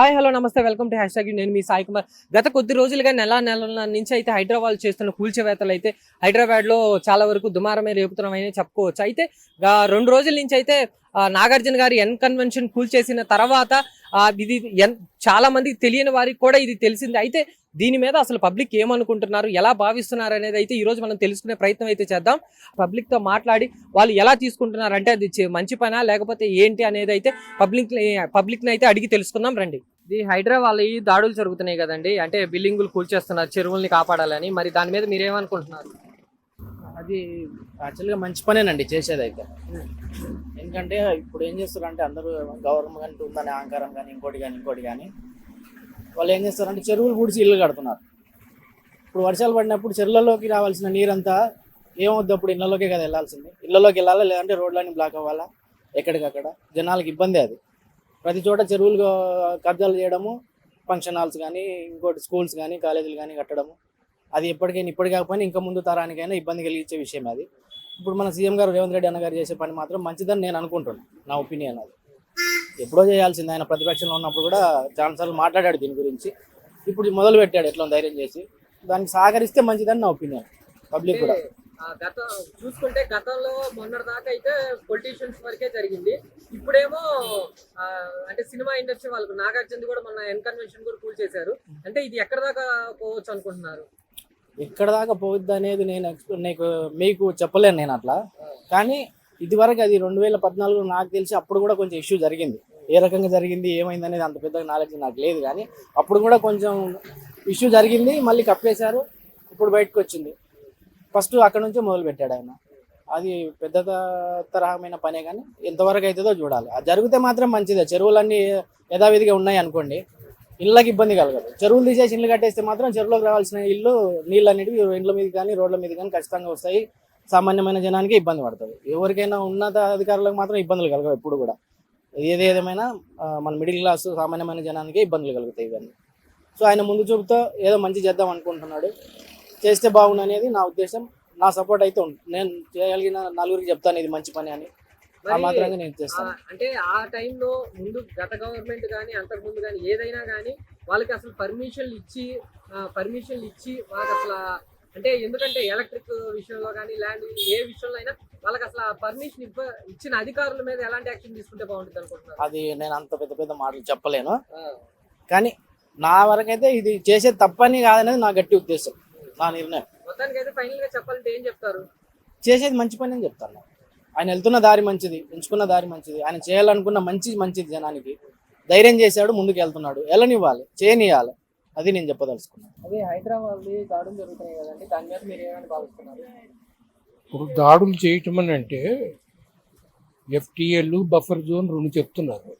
Hi hello నమస్తే welcome to hashtag. నేను మీ సాయి కుమార్. గత కొద్ది రోజులుగా నెల నెలల నుంచి అయితే హైదరాబాద్ చేస్తున్న కూల్చివేతలు అయితే హైదరాబాద్లో చాలా వరకు దుమారమే రేపుతున్నామని చెప్పుకోవచ్చు. అయితే రెండు రోజుల నుంచి అయితే నాగార్జున గారి ఎన్ కన్వెన్షన్ కూల్చేసిన తర్వాత ఇది ఎన్ చాలా మందికి తెలియని వారికి కూడా ఇది తెలిసింది. అయితే దీని మీద అసలు పబ్లిక్ ఏమనుకుంటున్నారు ఎలా భావిస్తున్నారు అనేది అయితే ఈ రోజు మనం తెలుసుకునే ప్రయత్నం అయితే చేద్దాం. పబ్లిక్తో మాట్లాడి వాళ్ళు ఎలా తీసుకుంటున్నారు అంటే అది మంచి పనా లేకపోతే ఏంటి అనేది అయితే పబ్లిక్ పబ్లిక్ని అయితే అడిగి తెలుసుకుందాం రండి. ఇది హైదరాబాద్ ఈ దాడులు జరుగుతున్నాయి కదండి. అంటే బిల్డింగులు కూల్చేస్తున్నారు చెరువుల్ని కాపాడాలని. మరి దాని మీద మీరేమనుకుంటున్నారు? అది యాక్చువల్గా మంచి పనేనండి చేసేది అయితే ఎందుకంటే ఇప్పుడు ఏం చేస్తారంటే అందరూ గవర్నమెంట్ ఉందని అహంకారం కానీ ఇంకోటి కానీ ఇంకోటి కానీ వాళ్ళు ఏం చేస్తారంటే చెరువులు పూడిచి ఇల్లు కడుతున్నారు. ఇప్పుడు వర్షాలు పడినప్పుడు చెరువులలోకి రావాల్సిన నీరంతా ఏమవుద్ది అప్పుడు ఇళ్ళలోకే కదా వెళ్ళాల్సింది. ఇళ్ళలోకి వెళ్ళాలా లేదంటే రోడ్లన్నీ బ్లాక్ అవ్వాలా? ఎక్కడికక్కడ? జనాలకు ఇబ్బంది అది. ప్రతి చోట చెరువులు కబ్జాలు చేయడము ఫంక్షన్ హాల్స్ కానీ ఇంకోటి స్కూల్స్ కానీ కాలేజీలు కానీ కట్టడము. అది ఎప్పటికైనా ఇప్పటి కాకపోయినా ఇంకా ముందు తరానికైనా ఇబ్బంది కలిగించే విషయం అది. ఇప్పుడు మన సీఎం గారు రేవంత్ రెడ్డి అన్న గారు చేసే పని మాత్రం మంచిదని నేను అనుకుంటున్నాను నా ఒపీనియన్ అది. ఎప్పుడో చేయాల్సింది ఆయన ప్రతిపక్షంలో ఉన్నప్పుడు కూడా చాలాసార్లు మాట్లాడాడు దీని గురించి. ఇప్పుడు మొదలు పెట్టాడు ఎట్లా ధైర్యం చేసి. దానికి సహకరిస్తే మంచిదని నా ఒపీనియన్. పబ్లిక్ కూడా. గత చూసుకుంటే గతంలో మొన్నటి దాకా అయితే పొలిటీషియన్స్ వరకే జరిగింది. ఇప్పుడేమో అంటే సినిమా ఇండస్ట్రీ వాళ్ళకు నాగార్జున కూడా మొన్న ఎన్ కన్వెన్షన్ కూడా కూల్ చేశారు. అంటే ఇది ఎక్కడ దాకా పోవచ్చు అనుకుంటున్నారు? ఎక్కడ దాకా పోవద్దు అనేది నేను నీకు మీకు చెప్పలేను నేను అట్లా. కానీ ఇదివరకు అది రెండు వేల పద్నాలుగు నాకు తెలిసి అప్పుడు కూడా కొంచెం ఇష్యూ జరిగింది. ఏ రకంగా జరిగింది ఏమైంది అనేది అంత పెద్దగా నాలెడ్జ్ నాకు లేదు కానీ అప్పుడు కూడా కొంచెం ఇష్యూ జరిగింది మళ్ళీ కప్పేశారు ఇప్పుడు బయటకు వచ్చింది. ఫస్ట్ అక్కడ నుంచే మొదలు పెట్టాడు ఆయన. అది పెద్ద తరహమైన పనే కానీ ఎంతవరకు అవుతుందో చూడాలి. అది జరిగితే మాత్రం మంచిదే. చెరువులన్నీ యథావిధిగా ఉన్నాయి అనుకోండి ఇళ్ళకి ఇబ్బంది కలగదు. చెరువులు తీసేసి ఇల్లు కట్టేస్తే మాత్రం చెరువులోకి రావాల్సిన ఇల్లు నీళ్ళు అనేటివి ఇండ్ల మీద కానీ రోడ్ల మీద కానీ ఖచ్చితంగా వస్తాయి. సామాన్యమైన జనానికి ఇబ్బంది పడుతుంది. ఎవరికైనా ఉన్నత అధికారులకు మాత్రం ఇబ్బందులు కలగవు ఎప్పుడు కూడా. ఏది ఏదేమైనా మన మిడిల్ క్లాస్ సామాన్యమైన జనానికి ఇబ్బందులు కలుగుతాయి ఇవన్నీ. సో ఆయన ముందు చూపుతో ఏదో మంచి చేద్దాం అనుకుంటున్నాడు. చేస్తే బాగుండు అనేది నా ఉద్దేశం. నా సపోర్ట్ అయితే ఉంది నేను చేయగలిగిన నలుగురికి చెప్తాను ఇది మంచి పని అని. ఆ మాత్రంగా నేను చేస్తాను. అంటే ఆ టైంలో ముందు గత గవర్నమెంట్ కానీ అంతకు ముందు కానీ ఏదైనా కానీ వాళ్ళకి అసలు పర్మిషన్లు ఇచ్చి పర్మిషన్లు ఇచ్చి వాళ్ళకి అసలు అంటే ఎందుకంటే ఎలక్ట్రిక్ విషయంలో కానీ ల్యాండ్ ఏ విషయంలో అయినా వాళ్ళకి అసలు పర్మిషన్ ఇవ్వ ఇచ్చిన అధికారుల మీద ఎలాంటి యాక్షన్ తీసుకుంటే బాగుంటుంది అనుకుంటున్నారు? అది నేను అంత పెద్ద పెద్ద మాటలు చెప్పలేను. కానీ నా వరకైతే ఇది చేసే తప్పని కాదనేది నా గట్టి ఉద్దేశం నా నిర్ణయం. మొత్తానికి అయితే ఫైనల్గా చెప్పాలంటే ఏం చెప్తారు? చేసేది మంచి పని అని చెప్తాను. ఆయన వెళ్తున్న దారి మంచిది ఎంచుకున్న దారి మంచిది ఆయన చేయాలనుకున్న మంచి మంచిది జనానికి ధైర్యం చేశాడు ముందుకు వెళ్తున్నాడు వెళ్ళనివ్వాలి చేయనివ్వాలి అది నేను చెప్పదలుచుకున్నాను. అదే హైదరాబాద్ దాడులు జరుగుతున్నాయి కదండి దాని మీద మీరు ఏమైనా భావిస్తున్నారు ఇప్పుడు దాడులు చేయటం అని అంటే ఎఫ్టీఎల్ బఫర్ జోన్ రెండు చెప్తున్నారు.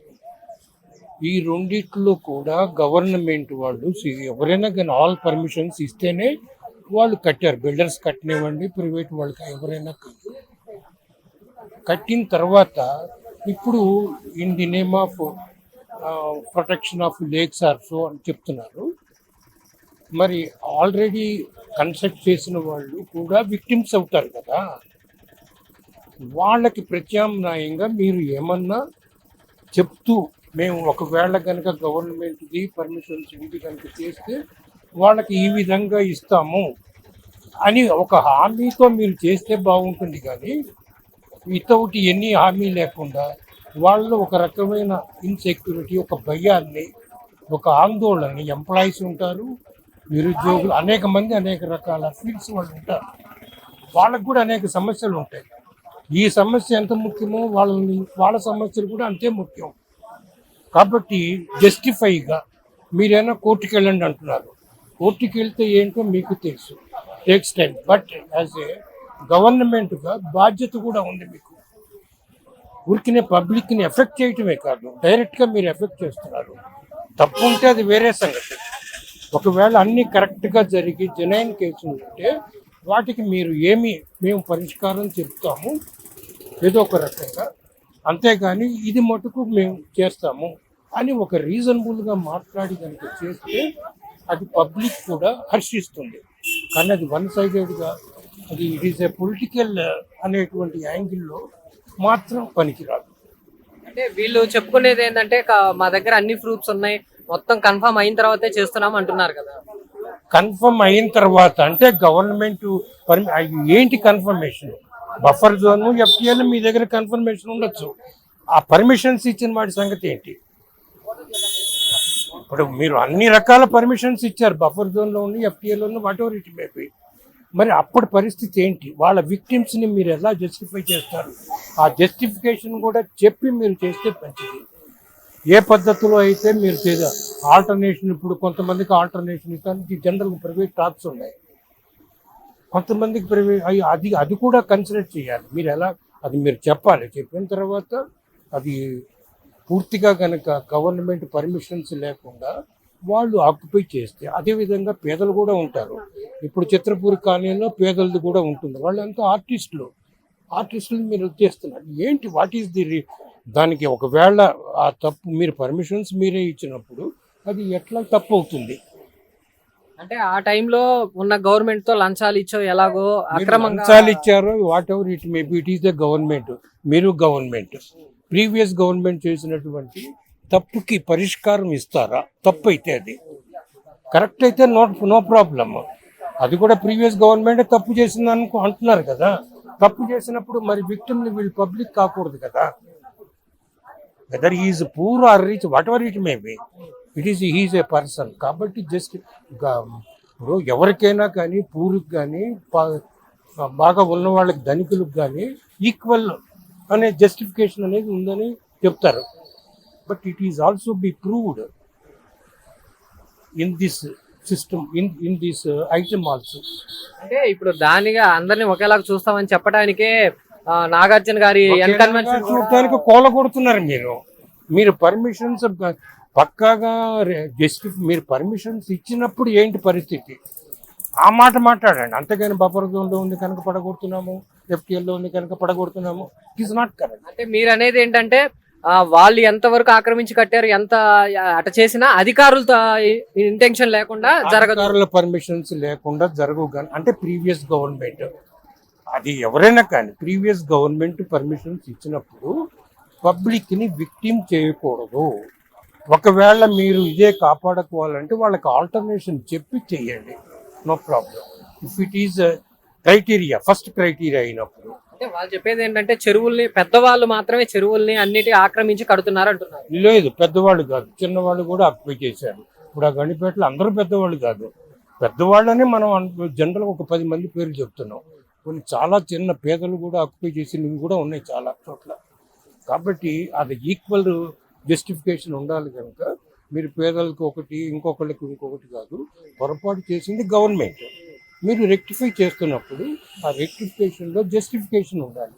ఈ రెండిట్లో కూడా గవర్నమెంట్ వాళ్ళు ఎవరైనా కానీ ఆల్ పర్మిషన్స్ ఇస్తేనే వాళ్ళు కట్టారు. బిల్డర్స్ కట్టినివ్వండి ప్రైవేట్ వాళ్ళకి ఎవరైనా కాదు. కట్టిన తర్వాత ఇప్పుడు in the name of protection of lakes or so అని చెప్తున్నారు. మరి ఆల్రెడీ కన్స్ట్రక్ట్ చేసిన వాళ్ళు కూడా విక్టిమ్స్ అవుతారు కదా. వాళ్ళకి ప్రత్యామ్నాయంగా మీరు ఏమన్నా చెప్తూ మేము ఒకవేళ కనుక గవర్నమెంట్ది పర్మిషన్స్ ఇది కనుక చేస్తే వాళ్ళకి ఈ విధంగా ఇస్తాము అని ఒక హామీతో మీరు చేస్తే బాగుంటుంది కానీ వితౌట్ ఎన్ని హామీ లేకుండా వాళ్ళు ఒక రకమైన ఇన్సెక్యూరిటీ ఒక భయాన్ని ఒక ఆందోళనని ఎంప్లాయీస్ ఉంటారు. నిరుద్యోగులు అనేక మంది అనేక రకాల ఫీల్డ్స్ వాళ్ళు ఉంటారు. వాళ్ళకు కూడా అనేక సమస్యలు ఉంటాయి. ఈ సమస్య ఎంత ముఖ్యమో వాళ్ళని వాళ్ళ సమస్యలు కూడా అంతే ముఖ్యం. కాబట్టి జస్టిఫైగా మీరైనా కోర్టుకి వెళ్ళండి అంటున్నారు. కోర్టుకి వెళ్తే ఏంటో మీకు తెలుసు. Takes time but as a గవర్నమెంట్గా బాధ్యత కూడా ఉంది మీకు. ఊరికినే పబ్లిక్ని ఎఫెక్ట్ చేయటమే కాదు డైరెక్ట్గా మీరు ఎఫెక్ట్ చేస్తున్నారు. తప్పు ఉంటే అది వేరే సంగతి. ఒకవేళ అన్ని కరెక్ట్గా జరిగి జనైన్ కేసులు ఉంటే వాటికి మీరు ఏమి మేము పరిష్కారం చెప్తాము. ఏదో ఒక రకంగా. అంతేగాని ఇది మటుకు మేము చేస్తాము అని ఒక రీజనబుల్గా మాట్లాడి కనుక చేస్తే అది పబ్లిక్ కూడా హర్షిస్తుంది. కానీ అది వన్ సైడెడ్గా అది ఇట్ ఈస్ ఏ పొలిటికల్ అనేటువంటి యాంగిల్లో మాత్రం పనికిరాదు. అంటే వీళ్ళు చెప్పుకునేది ఏంటంటే మా దగ్గర అన్ని ప్రూఫ్స్ ఉన్నాయి. మొత్తం కన్ఫర్మ్ అయిన తర్వాతే చేస్తున్నాం అంటున్నారు కదా. కన్ఫర్మ్ అయిన తర్వాత అంటే గవర్నమెంట్ పర్మి ఏంటి కన్ఫర్మేషన్? బఫర్ జోన్ ఎఫ్టీఎల్ మీ దగ్గర కన్ఫర్మేషన్ ఉండొచ్చు. ఆ పర్మిషన్స్ ఇచ్చిన వాటి సంగతి ఏంటి? ఇప్పుడు మీరు అన్ని రకాల పర్మిషన్స్ ఇచ్చారు. బఫర్ జోన్లో ఉండి ఎఫ్టీఎల్ ఉన్న వాట్ ఎవర్ ఇట్ మేబీ మరి అప్పటి పరిస్థితి ఏంటి? వాళ్ళ విక్టిమ్స్ని మీరు ఎలా జస్టిఫై చేస్తారు? ఆ జస్టిఫికేషన్ కూడా చెప్పి మీరు చేస్తే మంచిది. ఏ పద్ధతిలో అయితే మీరు చేద ఆల్టర్నేషన్ ఇప్పుడు కొంతమందికి ఆల్టర్నేషన్ ఇస్తానికి జనరల్ ప్రైవేట్ టాక్స్ ఉన్నాయి. కొంతమందికి ప్రైవేట్ అది అది కూడా కన్సిడర్ చేయాలి. మీరు ఎలా అది మీరు చెప్పాలి. చెప్పిన తర్వాత అది పూర్తిగా కనుక గవర్నమెంట్ పర్మిషన్స్ లేకుండా వాళ్ళు ఆక్యుపై చేస్తే అదేవిధంగా పేదలు కూడా ఉంటారు. ఇప్పుడు చిత్రపూర్ కాలనీలో పేదలది కూడా ఉంటుంది. వాళ్ళంతా ఆర్టిస్టులు ఆర్టిస్టులు మీరు చేస్తున్నారు. ఏంటి వాట్ ఈస్ ది దానికి ఒకవేళ ఆ తప్పు మీరు పర్మిషన్స్ మీరే ఇచ్చినప్పుడు అది ఎట్లా తప్పు అవుతుంది అంటే ఆ టైంలో ఉన్న గవర్నమెంట్తో లంచాలు ఇచ్చో ఎలాగో అక్రమంగా లంచాలు ఇచ్చారో whatever it may be it is the government మీరు గవర్నమెంట్ ప్రీవియస్ గవర్నమెంట్ చేసినటువంటి తప్పుకి పరిష్కారం ఇస్తారా? తప్పు అయితే అది. కరెక్ట్ అయితే నో నో ప్రాబ్లమ్ అది కూడా ప్రీవియస్ గవర్నమెంట్ తప్పు చేసింది అనుకో అంటున్నారు కదా. తప్పు చేసినప్పుడు మరి విక్టిమ్ని వీళ్ళు పబ్లిక్ కాకూడదు కదా. Whether is poor or rich whatever it may be it is he's a person కాబట్టి జస్ట్ um, ఇప్పుడు ఎవరికైనా కానీ పూర్కి కానీ బాగా ఉన్న వాళ్ళకి ధనికులకు కానీ ఈక్వల్ అనే జస్టిఫికేషన్ అనేది ఉందని చెప్తారు. But it is also be proved in this system in in this item also అంటే ఇప్పుడు దానిగా అందరిని ఒకేలాగా చూస్తామని చెప్పడానికే నాగార్జున గారి చూడటానికి కోల కొడుతున్నారు మీరు. మీరు పర్మిషన్స్ పక్కాగా జస్టి మీరు పర్మిషన్స్ ఇచ్చినప్పుడు ఏంటి పరిస్థితి? ఆ మాట మాట్లాడండి. అంతేగాని బఫర్ జోన్లో ఉంది కనుక పడగొడుతున్నాము ఎఫ్టీఎల్లో ఉంది కనుక పడగొడుతున్నాము. ఇట్ ఈస్ నాట్ కరెక్ట్ అంటే మీరు అనేది ఏంటంటే వాళ్ళు ఎంత వరకు ఆక్రమించి కట్టారు ఎంత అట చేసినా అధికారులతో ఇంటెన్షన్ లేకుండా జరగదు. పర్మిషన్స్ లేకుండా జరగవు అంటే ప్రీవియస్ గవర్నమెంట్ అది ఎవరైనా కానీ ప్రీవియస్ గవర్నమెంట్ పర్మిషన్స్ ఇచ్చినప్పుడు పబ్లిక్ని విక్టిమ్ చేయకూడదు. ఒకవేళ మీరు ఇదే కాపాడుకోవాలంటే వాళ్ళకి ఆల్టర్నేషన్ చెప్పి చేయండి. No problem. If it is criteria first criteria అయినప్పుడు. అంటే వాళ్ళు చెప్పేది ఏంటంటే చెరువుల్ని పెద్దవాళ్ళు మాత్రమే చెరువుల్ని అన్నిటి ఆక్రమించి కడుతున్నారు అంటున్నారు. లేదు పెద్దవాళ్ళు కాదు. చిన్నవాళ్ళు కూడా అక్వై చేశారు. ఇప్పుడు ఆ గణిపేటలో అందరూ పెద్దవాళ్ళు కాదు. పెద్దవాళ్ళని మనం జనరల్ ఒక పది మంది పేర్లు చెప్తున్నాం. కొన్ని చాలా చిన్న పేదలు కూడా ఆక్యుపై చేసినవి కూడా ఉన్నాయి చాలా చోట్ల. కాబట్టి అది ఈక్వల్ జస్టిఫికేషన్ ఉండాలి కనుక మీరు పేదలకు ఒకటి ఇంకొకళ్ళకి ఇంకొకటి కాదు పొరపాటు చేసింది గవర్నమెంట్ మీరు రెక్టిఫై చేస్తున్నప్పుడు ఆ రెక్టిఫికేషన్లో జస్టిఫికేషన్ ఉండాలి.